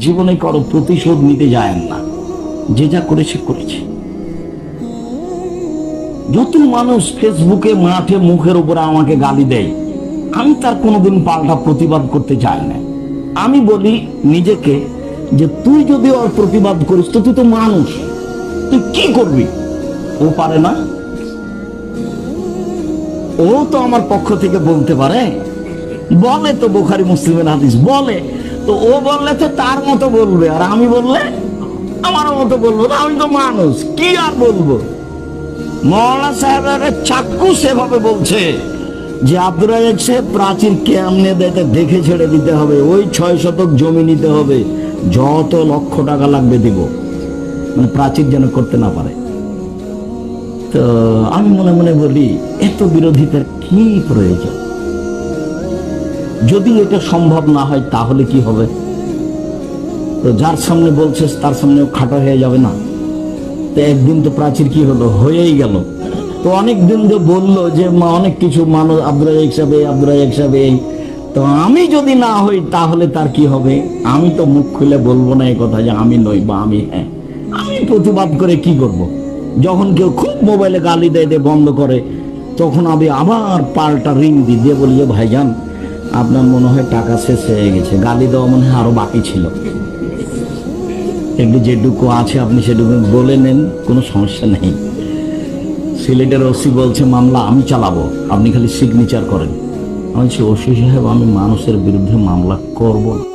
জীবনে কারও প্রতিশোধ নিতে যায় না। যে যা করেছে করেছে। যত মানুষ ফেসবুকে মাঠে মুখের উপরে আমাকে গালি দেয়, আমি তার কোনোদিন পাল্টা প্রতিবাদ করতে চাই না। আমি বলি নিজেকে যে তুই যদি ওর প্রতিবাদ করিস, তো তুই তো মানুষ। তুই কি করবি? ও পারে না? ও তো আমার পক্ষ থেকে বলতে পারে। বলে তো বোখারি মুসলিমের হাদিস, বলে তো ও বললে তো তার মতো বলবে, আর আমি বললে আমার মতো বলব আমি তো মানুষ, কি আর বলব? মৌলানা সাহেবের চাক্কু সেভাবে বলছে যে আব্দুর রাজাক সাহেব প্রাচীর কেমনে দেয় দেখে ছেড়ে দিতে হবে, ওই ছয় শতক জমি নিতে হবে, যত লক্ষ টাকা লাগবে দিব। মানে প্রাচীর যেন করতে না পারে। তো আমি মনে মনে বলি, এত বিরোধিতার কি প্রয়োজন? যদি এটা সম্ভব না হয়, তাহলে কি হবে? তো যার সামনে বলছিস, তার সামনেও খাটো হয়ে যাবে না। তো একদিন তো প্রাচীর কি হলো? হয়েই গেল। তো অনেক দিন যে বলল যে, মা, অনেক কিছু মানুষ আব্দুল রাজাক সাহেব আব্দুল রাজাক এই। তো আমি যদি না হই, তাহলে তার কি হবে? আমি তো মুখ খুলে বলব না এই কথা যে, আমি নই বা আমি হ্যাঁ। আমি প্রতিবাদ করে কি করব। যখন কেউ খুব মোবাইলে গালি দেয়, দিয়ে, বন্ধ করে, তখন আমি আবার পাল্টা রিং দিয়ে বলি ভাইজান আপনার মনে হয় টাকা শেষ হয়ে গেছে। গালি দেওয়া মনে হয় আরও বাকি ছিল। একটু যেটুকু আছে আপনি সেটুকু বলে নেন, কোনো সমস্যা নেই। সিলেটের ওসি বলছে, মামলা আমি চালাবো। আপনি খালি সিগনেচার করেন। আমি ওসি সাহেব, আমি মানুষের বিরুদ্ধে মামলা করব না।